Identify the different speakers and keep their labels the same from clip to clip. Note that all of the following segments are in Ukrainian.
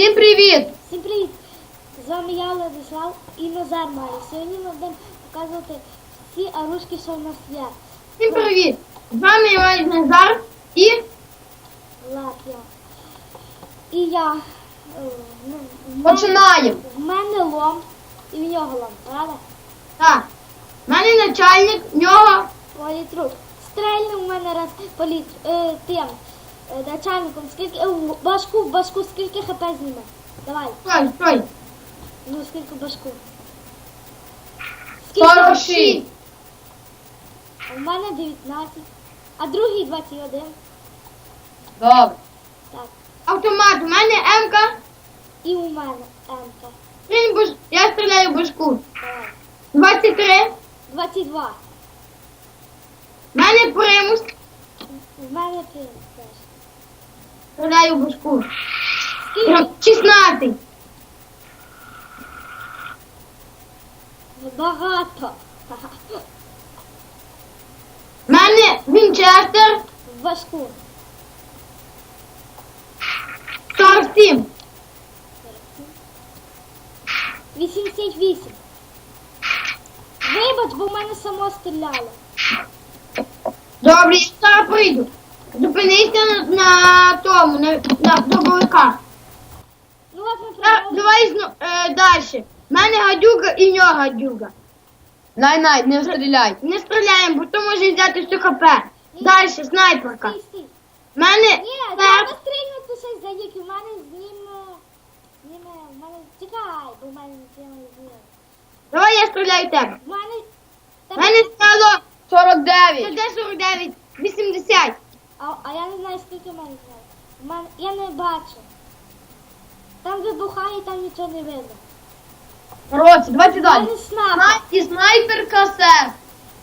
Speaker 1: Всім привіт!
Speaker 2: Всім привіт! З вами я Владислав і Назар Має. Сьогодні ми будемо показувати всі арушки, що в нас є.
Speaker 1: Всім привіт! З вами Іван Назар і
Speaker 2: Лап'я. І я. е, ну, в мене-
Speaker 1: починаємо.
Speaker 2: В мене лом і в нього лом, правда?
Speaker 1: Так. У мене начальник, в нього
Speaker 2: Політрук. Стрельнув у мене раз політ е, тим начальником. Скільки е, в башку, в башку, скільки хп зніме? Давай.
Speaker 1: стой, стой.
Speaker 2: Ну скільки в башку?
Speaker 1: 46.
Speaker 2: А в мене 19. А другий 21.
Speaker 1: Добре.
Speaker 2: Так.
Speaker 1: Автомат, у мене МК.
Speaker 2: І у мене М-ка.
Speaker 1: Буш... Я стріляю в башку.
Speaker 2: Давай.
Speaker 1: 23.
Speaker 2: 22.
Speaker 1: У мене примус.
Speaker 2: В мене ти теж.
Speaker 1: Стріляю в.
Speaker 2: Скільки?
Speaker 1: 16.
Speaker 2: Багато.
Speaker 1: У мене Вінчестер.
Speaker 2: В башку.
Speaker 1: 47.
Speaker 2: 88. Вибач, бо в мене само стріляло.
Speaker 1: Добре, я зараз прийду. Зупинися на, на тому, на, дробовиках.
Speaker 2: Ну
Speaker 1: Та,
Speaker 2: продовжуємо.
Speaker 1: давай зно, е, далі. У мене гадюга і в нього гадюга.
Speaker 3: Най, най, не стріляй.
Speaker 1: Не стріляємо, бо то може взяти все хп. Далі, снайперка.
Speaker 2: Стій, стій.
Speaker 1: У мене
Speaker 2: Ні, треба стрільнути щось за які. В мене з ним... е, в мене... Чекай, бо в мене нічого не буде.
Speaker 1: Давай я стріляю в тебе.
Speaker 2: В мене...
Speaker 1: У мене стало
Speaker 3: 49.
Speaker 1: 49, 80.
Speaker 2: А, а я не знаю, скільки в мене знає. Я не бачу. Там вибухає, там нічого не видно.
Speaker 3: Коротше, давайте
Speaker 2: В
Speaker 3: далі.
Speaker 2: мене снапа.
Speaker 3: І снайперка сер.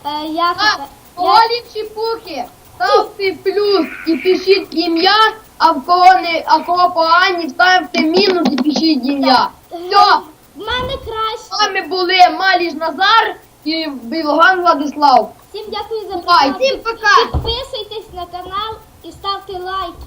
Speaker 2: Е, я... Я...
Speaker 3: Олі чіпуки. Ставте плюс і пишіть ім'я, а в кого не, а кого погані, ставте мінус і пишіть ім'я. Все,
Speaker 2: В мене краще.
Speaker 3: з вами були Маліш Назар і Білоган Владислав.
Speaker 2: Всім дякую за
Speaker 3: Бувай,
Speaker 2: перегляд.
Speaker 1: всім пока.
Speaker 2: Підписуйтесь на канал і ставте лайки.